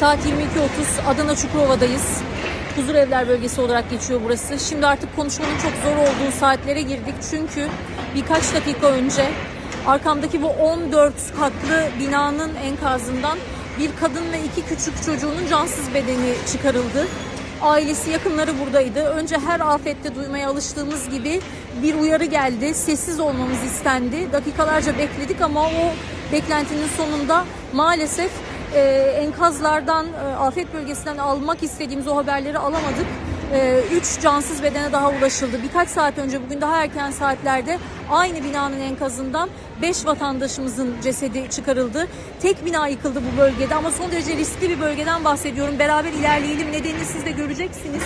Saat 22.30 Adana Çukurova'dayız. Huzur Evler bölgesi olarak geçiyor burası. Şimdi artık konuşmanın çok zor olduğu saatlere girdik. Çünkü birkaç dakika önce arkamdaki bu 14 katlı binanın enkazından bir kadın ve iki küçük çocuğunun cansız bedeni çıkarıldı. Ailesi, yakınları buradaydı. Önce her afette duymaya alıştığımız gibi bir uyarı geldi. Sessiz olmamız istendi. Dakikalarca bekledik ama o beklentinin sonunda maalesef e, enkazlardan, e, afet bölgesinden almak istediğimiz o haberleri alamadık. 3 cansız bedene daha ulaşıldı. Birkaç saat önce bugün daha erken saatlerde aynı binanın enkazından 5 vatandaşımızın cesedi çıkarıldı. Tek bina yıkıldı bu bölgede ama son derece riskli bir bölgeden bahsediyorum. Beraber ilerleyelim. Nedenini siz de göreceksiniz.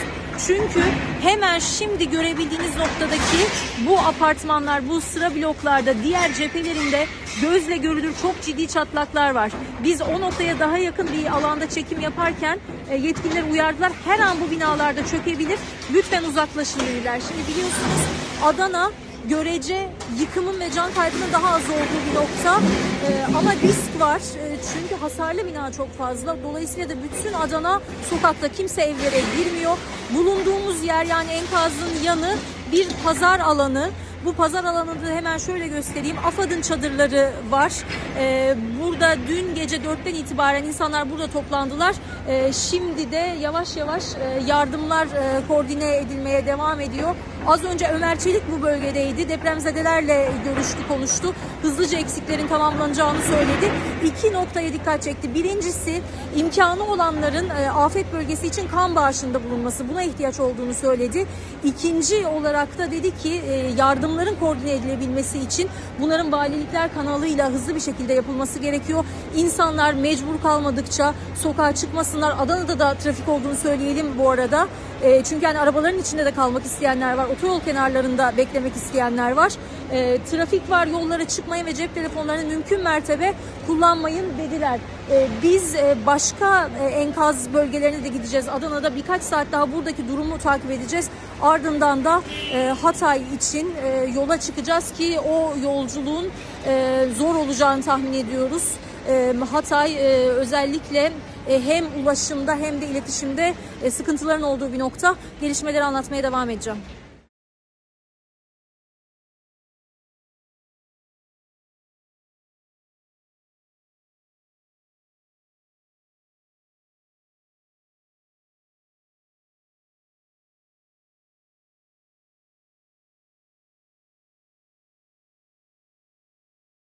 Çünkü hemen şimdi görebildiğiniz noktadaki bu apartmanlar, bu sıra bloklarda, diğer cephelerinde gözle görülür çok ciddi çatlaklar var. Biz o noktaya daha yakın bir alanda çekim yaparken e, yetkililer uyardılar. Her an bu binalarda çökebilir. Lütfen uzaklaşın dediler. Şimdi biliyorsunuz Adana görece yıkımın ve can kaybının daha az olduğu bir nokta. Ee, ama risk var. Ee, çünkü hasarlı bina çok fazla. Dolayısıyla da bütün Adana sokakta kimse evlere girmiyor. Bulunduğumuz yer yani enkazın yanı bir pazar alanı. Bu pazar alanında hemen şöyle göstereyim. AFAD'ın çadırları var. Ee, burada dün gece 4'ten itibaren insanlar burada toplandılar. Ee, şimdi de yavaş yavaş e, yardımlar e, koordine edilmeye devam ediyor. Az önce Ömer Çelik bu bölgedeydi. Depremzedelerle görüştü, konuştu. Hızlıca eksiklerin tamamlanacağını söyledi. İki noktaya dikkat çekti. Birincisi imkanı olanların e, afet bölgesi için kan bağışında bulunması. Buna ihtiyaç olduğunu söyledi. İkinci olarak da dedi ki e, yardımların koordine edilebilmesi için bunların valilikler kanalıyla hızlı bir şekilde yapılması gerekiyor. İnsanlar mecbur kalmadıkça sokağa çıkmasınlar. Adana'da da trafik olduğunu söyleyelim bu arada. E, çünkü yani arabaların içinde de kalmak isteyenler var. Otoyol kenarlarında beklemek isteyenler var. E, trafik var yollara çıkmayın ve cep telefonlarını mümkün mertebe kullanmayın dediler. E, biz e, başka e, enkaz bölgelerine de gideceğiz. Adana'da birkaç saat daha buradaki durumu takip edeceğiz. Ardından da e, Hatay için e, yola çıkacağız ki o yolculuğun e, zor olacağını tahmin ediyoruz. E, Hatay e, özellikle e, hem ulaşımda hem de iletişimde e, sıkıntıların olduğu bir nokta. Gelişmeleri anlatmaya devam edeceğim.